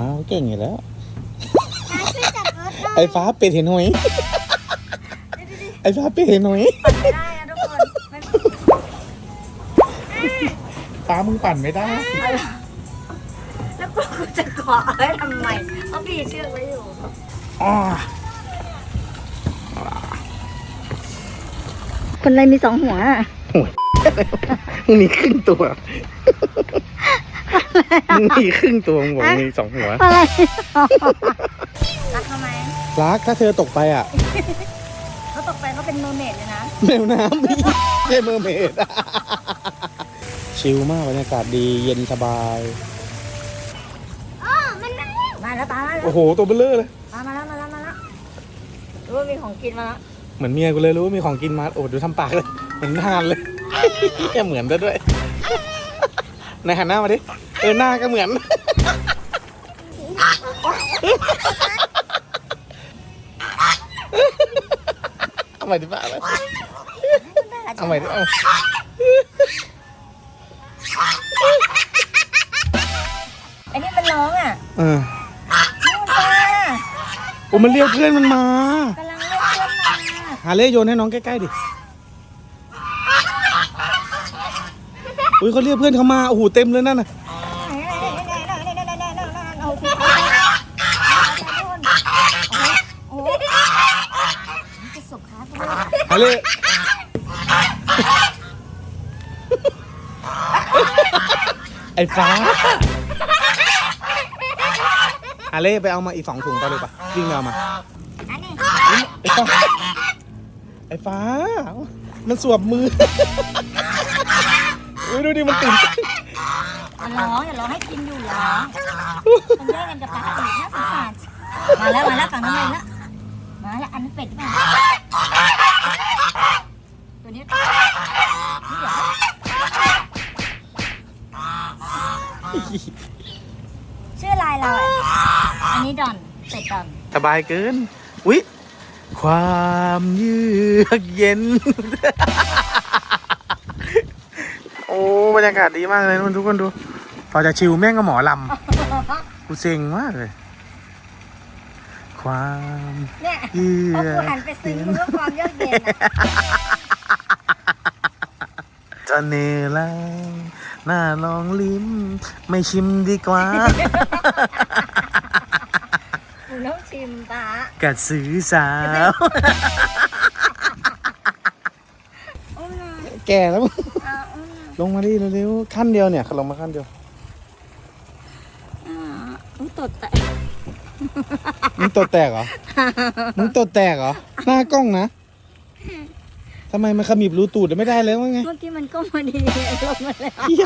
อ้าวเก่งอยู่แล้วน้าช่วยจับรถหน่อยไอ้ฟ้าเป็ดเห็นหอยไอ้ฟ้าเป็ดเห็นหอยไม่ได้นะทุกคนไม่ฟ้ามึงปั่นไม่ได้แล้วกูจะเกาะไว้ทำไมเอาผีเชือกไว้อยู่อ๋อคนอะไรมีสองหัว มึงมีครึ่งตัว มึงมีครึ่งตัวมึงบอกมึงมีสองหัว อะไรรักเขาไหมรักถ้าเธอตกไปอะ เขาตกไปเขาเป็นเมอร์เมดเลยนะแมวน้ำพี่แค่เมอร์เมดอะชิลมากบรรยากาศดีเย็นสบาย อ๋อมันมาแล้วตามาแล้วโอ้โห ตัวเบลเลอร์เลยมามาแล้วมาแล้วมาแล้วรู้ว่ามีของกินมาแล้วเหมือนเมียกูเลยรู้ว่ามีของกินมาโอ้ดูทำปากเลย เหมือนทานเลย แกเหมือนซะด้วย ในหันหน้ามาดิ เออหน้าก็เหมือน เอาใหม่ดิบ้าเลยเอาใหม่ดิเอาไอ้นี่มันร้องอะเออนู่นป้าโอ้มันเรียกเพื่อนมันมา กำลังเล่นเพื่อนมาหาเล่โยนให้น้องใกล้ๆดิ อุ้ยเขาเรียกเพื่อนเขามา โอ้โห เต็มเลยนั่นน่ะ เอาสิโอ้โหจะ สบขาตัวฮาเล่ไอ้ฟ้าฮาเล่ไปเอามาอีกสองถุงไปเลยปะวิ่งเอามาไอ้ฟ้าไอ้ฟ้า มันสวบมืออุ้ยดูดิมันตื่นเต้นอย่าร้องอย่าร้องให้กินอยู่ร้องมันแย่งกันกับปลาอีกน่าสงสารมาแล้วมาแล้วฝั่งนั้นเลยละมาแล้วอันนั้นเป็ดหรือเปล่าตัวนี้นี่เหรอ ชื่อลายเราอะอันนี้ดอนเป็ดดอน สบายเกิน อุ๊ย ความเยือกเย็น โอ้ บรรยากาศดีมากเลยทุกคนดูพอจะชิวแม่งก็หมอลำ กูเซ็งมากเลย ความเนี่ยเยืพออกูกหันไปซึ้งมึงก็ความเยือกเย็นอะจะเนแล้ว หน้าลองลิ้ม ไม่ชิมดีกว่ามึงต้องชิมปะกัดซื้อสาว โอ้ยนะแก่แล้ว อ่าอืมลงมาดิเร็วๆขั้นเดียวเนี่ยลงมาขั้นเดียว อ่าอุ้ยตดแต่มึงตดแตกเหรอ มึงตดแตกเหรอ หน้ากล้องนะทำไมมันขมิบรูตูดไม่ได้แล้วว่าไงเมื่อกี้มันก็มาดีลงมาแล้ว เหี้ย